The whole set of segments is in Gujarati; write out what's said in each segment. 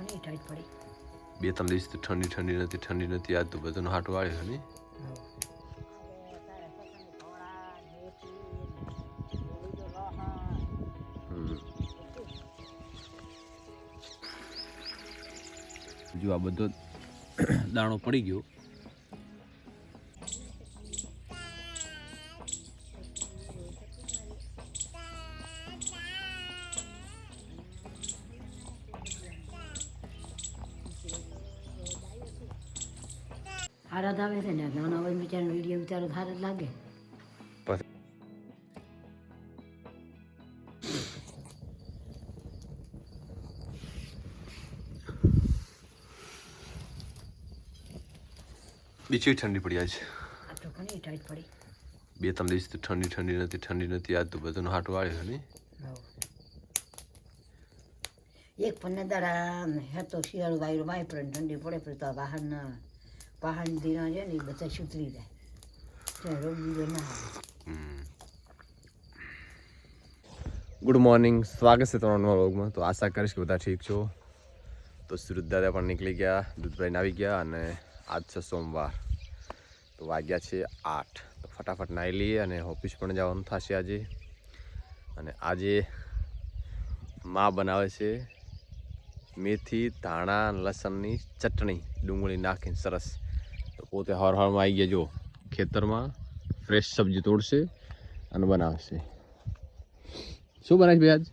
ઘણી ટાઈટ પડી. બે, ત્રણ દિવસ તો ઠંડી ઠંડી નથી ઠંડી નથી. આજ તો બધું હાટું વાળ્યું ને. જો આ બધો દાણો પડી ગયો. હારા જ આવે છે ને નાના હોય બિચારા વીડિયો બિચારો સારા જ લાગે. બીજી ઠંડી પડી જાય છે ઘણી ટાઈટ પડી. બે ત્રણ દિવસ તો ઠંડી ઠંડી નથી ઠંડી નથી. આજ તો બધું હાટું છે નહીં એક પન્ને દાડા હે તો શિયાળો વાયરો વાય પડે ઠંડી પડે પડે તો બહાર બહારના પહાડ ધીરા છે ને એ બધા સુધરી જાય. રોગ બીજો ના આવે. Good morning. સ્વાગત છે તમારા નવા વ્લોગમાં. તો આશા કરીશ કે બધા ઠીક છો. તો સુરત પણ નીકળી ગયા, દૂધભાઈને આવી ગયા અને આજ છે સોમવાર. તો વાગ્યા છે આઠ. તો ફટાફટ નાહી લઈએ અને ઓફિસ પણ જવાનું થશે આજે. અને આજે મા બનાવે છે મેથી, ધાણા, લસણની ચટણી ડુંગળી નાખીને સરસ તો પોતે હર હરમાં આવી ગયા જો ખેતરમાં ફ્રેશ સબ્જી તોડશે અને બનાવશે. શું બનાવીશ ભાઈ આજ.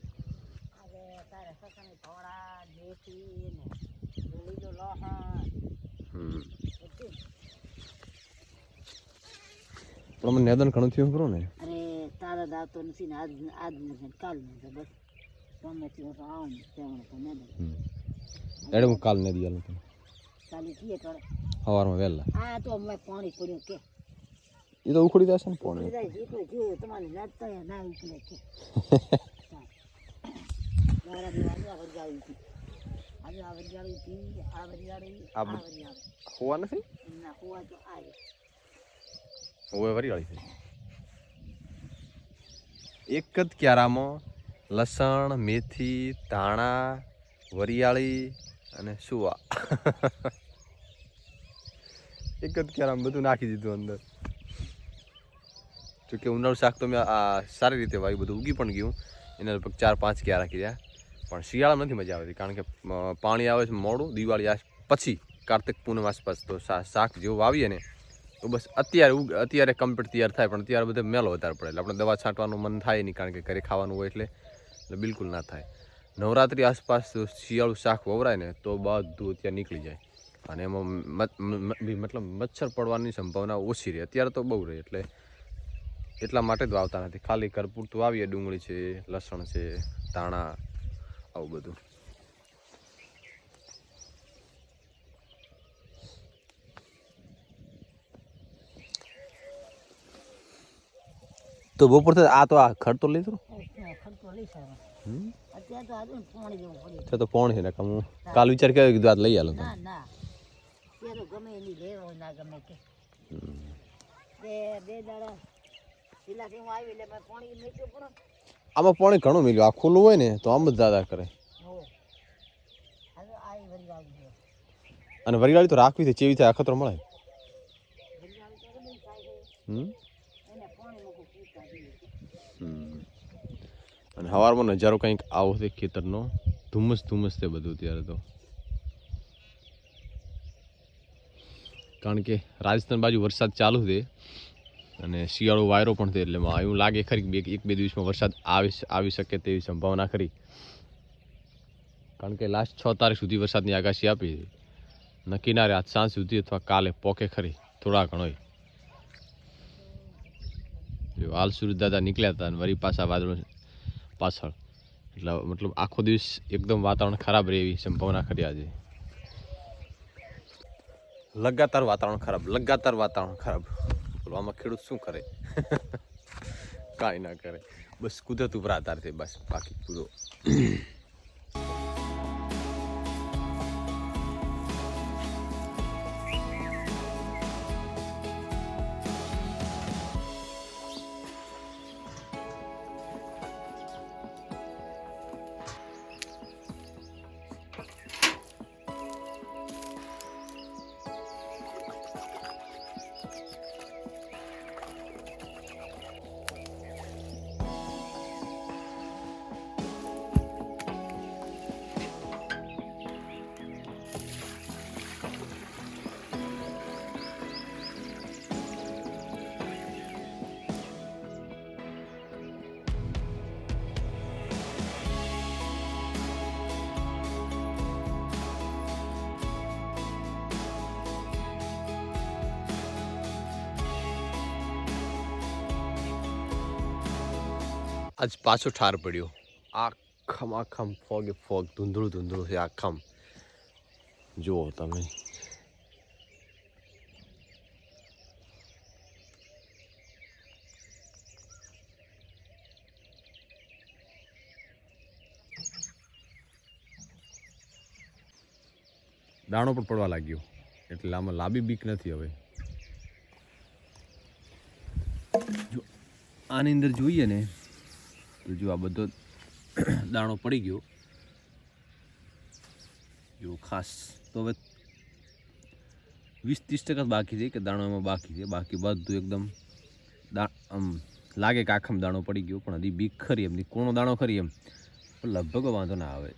પણ મને નેદન ઘણું થયું ખરું ને. અરે તારા દાતો નથી ને આજ આજ નથી કાલ નથી બસ. ગમે તે આવો ને તેમાં તો નેદન. એટલે હું કાલ નથી આલું તમે કાલે કીએ કરે સવારમાં વહેલા. હા તો અમે પાણી પડ્યું કે. એ તો ઉખડી જશે ને પાણી. તમારે ના હોવા નથી? ના હોવા તો આ જ. હોવે વરિયાળી છે. એક જ ક્યારામાં લસણ મેથી ધાણા વરિયાળી અને સુવા. એક જ ક્યારામાં બધું નાખી દીધું અંદર જોકે ઉનાળું શાક તો મેં આ સારી રીતે વાવ્યું બધું ઉગી પણ ગયું એના લગભગ ચાર, પાંચ ક્યારા રહ્યા પણ શિયાળામાં નથી મજા આવતી કારણ કે પાણી આવે છે મોડું દિવાળી પછી કાર્તિક પૂનમ આસપાસ તો શાક જેવું વાવીએ ને તો બસ અત્યારે ઉગ અત્યારે કમ્પ્લીટ તૈયાર થાય પણ અત્યારે બધે મેલો વધારે પડે એટલે આપણે દવા છાંટવાનું મન થાય નહીં કારણ કે ઘરે ખાવાનું હોય એટલે એટલે બિલકુલ ના થાય. નવરાત્રી આસપાસ શિયાળું શાક વવરાય ને તો બધું અત્યારે નીકળી જાય. અને એમાં મતલબ મચ્છર પડવાની સંભાવના ઓછી રહે. અત્યારે તો બહુ રહે એટલે એટલા માટે જ વાવતા નથી. ખાલી કરપૂરતું આવીએ ડુંગળી છે લસણ છે ધાણા આવું બધું. તો બપોર આ તો આ ખડ તો લઈ દો અત્યારે તો પાણી છે ને કાલ વિચાર કર્યો કીધું આજ લઈ આલો ના ના. તે ગમે એની લેવો ના ગમે તે બે બે દાડા પેલાથી હું આવી એટલે મેં પાણી મૂક્યું પણ. આમાં પાણી ઘણું મિલ્યું આ ખુલ્લું હોય ને તો આમ જ દાદા કરે. અને વરિયાળી તો રાખવી છે ચેવી થાય અખતરો મળે. હમ. અને સવારમાં નજારો કંઈક આવો છે ખેતરનો. ધુમ્મસ ધુમ્મસ છે બધું ત્યારે તો. કારણ કે રાજસ્થાન બાજુ વરસાદ ચાલુ છે અને શિયાળો વાયરો પણ છે એટલે એવું લાગે ખરી બે એક બે દિવસમાં વરસાદ આવી આવી શકે તેવી સંભાવના ખરી. કારણ કે લાસ્ટ છ તારીખ સુધી વરસાદની આગાશી આપી છે. નક્કી ના રહે આજ સાંજ સુધી અથવા કાલે પોકે ખરી, થોડા ઘણોય. જો હાલ સુરત દાદા નીકળ્યા હતા અને વળી પાછા વાદળો પાછળ. એટલે મતલબ આખો દિવસ એકદમ વાતાવરણ ખરાબ રહે એવી સંભાવના ખરી આજે. લગાતાર વાતાવરણ ખરાબ, લગાતાર વાતાવરણ ખરાબ. બોલો, આમાં ખેડૂત શું કરે? કાંઈ ના કરે. બસ કુદરત ઉપર આધાર છે, બસ બાકી પૂરો. આજ પાછો ઠાર પડ્યો. આખમ આખમ ફોગ ફોગ ધૂંધળું ધૂંધળું છે આખમ. જુઓ તમે. દાણો પણ પડવા લાગ્યો. એટલે આમાં લાંબી બીક નથી હવે. જો આની અંદર જોઈએ ને જો આ બધો દાણો પડી ગયો. જો ખાસ તો હવે વીસ ત્રીસ ટકા બાકી છે કે દાણો એમાં બાકી છે. બાકી બધું એકદમ આમ લાગે કે આખમ દાણો પડી ગયો, પણ હજી બીક ખરી એમની. કોણો દાણો ખરી એમ? પણ લગભગ વાંધો ના આવે.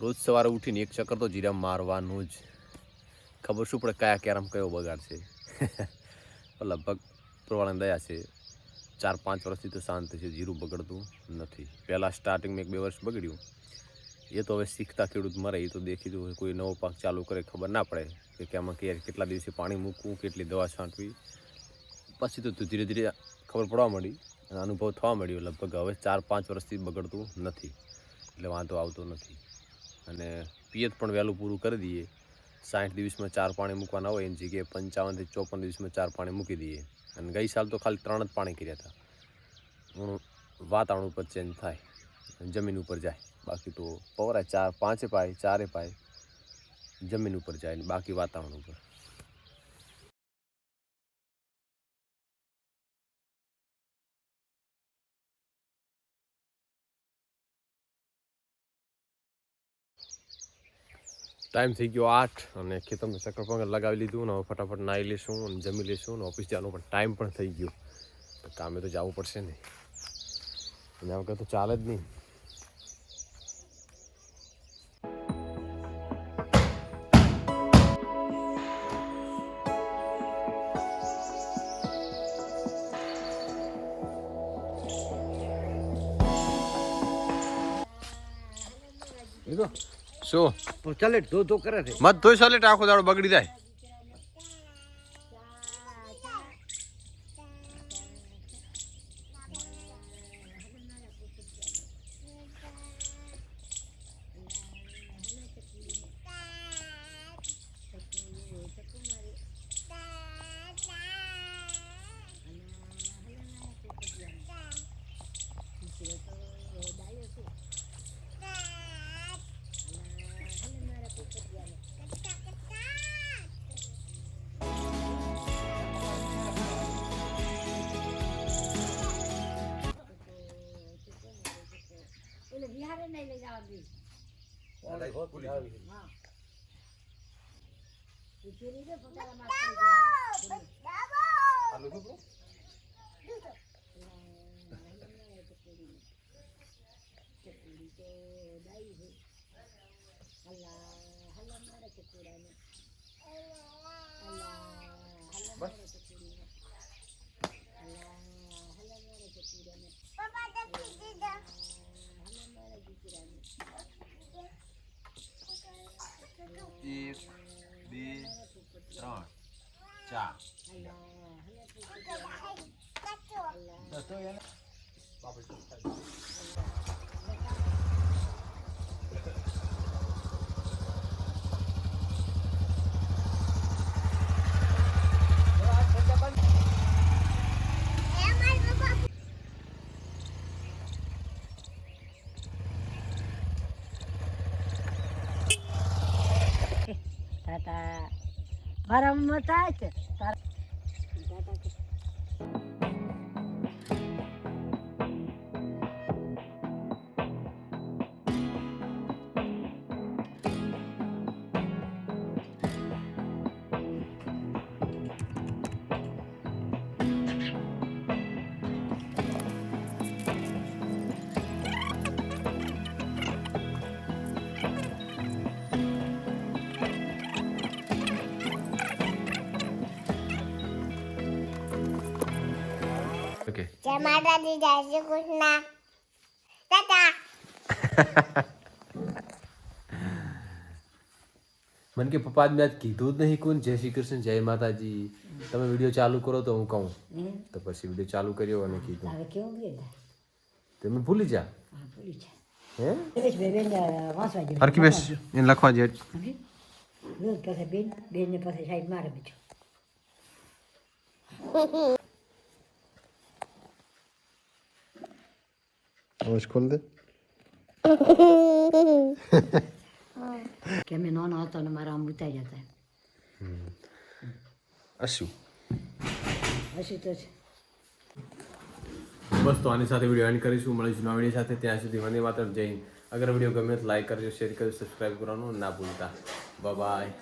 રોજ સવારે ઉઠીને એક ચક્કર તો જીરા મારવાનું જ. ખબર શું પડે કયા કેરમ કયો બગાડ છે? લગભગ પ્રવાળાની દયા છે. ચાર પાંચ વર્ષથી તો શાંત છે, જીરું બગડતું નથી. પહેલાં સ્ટાર્ટિંગમાં એક બે વર્ષ બગડ્યું. એ તો હવે શીખતા ખેડૂત મરે, એ તો દેખી દઉં. કોઈ નવો પાક ચાલુ કરે, ખબર ના પડે કે આમાં કે કેટલા દિવસે પાણી મૂકવું, કેટલી દવા છાંટવી. પછી તો ધીરે ધીરે ખબર પડવા મળી અને અનુભવ થવા મળ્યો લગભગ હવે ચાર પાંચ વર્ષથી બગડતું નથી. એટલે વાંધો આવતો નથી. અને પિયત પણ વહેલું પૂરું કરી દઈએ. સાઠ દિવસમાં ચાર પાણી મૂકવાના હોય એની જગ્યાએ પંચાવનથી ચોપન દિવસમાં ચાર પાણી મૂકી દઈએ. અને ગઈ સાલ તો ખાલી ત્રણ જ પાણી કર્યા હતા. વાતાવરણ ઉપર ચેન્જ થાય. જમીન ઉપર જાય. બાકી તો પવરાય ચાર પાંચે પાય, ચારે પાય જમીન ઉપર જાય બાકી વાતાવરણ ઉપર. ટાઈમ થઈ ગયો આઠ અને ખેતરમાં ચક્કર પંગર લગાવી લીધું ને હવે ફટાફટ નાહી લઈશું અને જમી લઈશું ને ઓફિસ જવાનું પણ ટાઈમ પણ થઈ ગયો. તો કામે તો જવું પડશે ને. એના વગર તો ચાલે જ નહીં. શું? તો ચાલે ધો ધો કરે છે. મત ધોઈ ચાલે આખો દાડો બગડી જાય. હા એ પેલી છે પોતાના માસ્ટર એક બે ત્રણ ચાર તાતા મારા મમ્મા થાય છે જય માતાજી જય શ્રી કૃષ્ણ. મને કે પપ્પા મેં આજ કીધું જ નહીં કોણ? જય શ્રી કૃષ્ણ જય માતાજી. તમે વીડિયો ચાલુ કરો તો હું કહું. તો પછી વીડિયો ચાલુ કર્યો અને કીધું. કેવું તમે ભૂલી જા. હા ભૂલી હે? હરકી બેસ એને લખવા જે બેન બેન પાસે સાઈડ મારે બીજું. નાનો હતો ને મારા આમ ઉતારી જતા અશું હસી તો છે બસ તો આની સાથે વીડિયો એન્ડ કરીશું. મળીશું નવા વીડિયો સાથે. ત્યાં સુધી વંદે માતરમ. જય હિન્દ. અગર વીડિયો ગમે તો લાઈક કરજો શેર કરજો સબસ્ક્રાઈબ કરવાનું ના ભૂલતા. બાય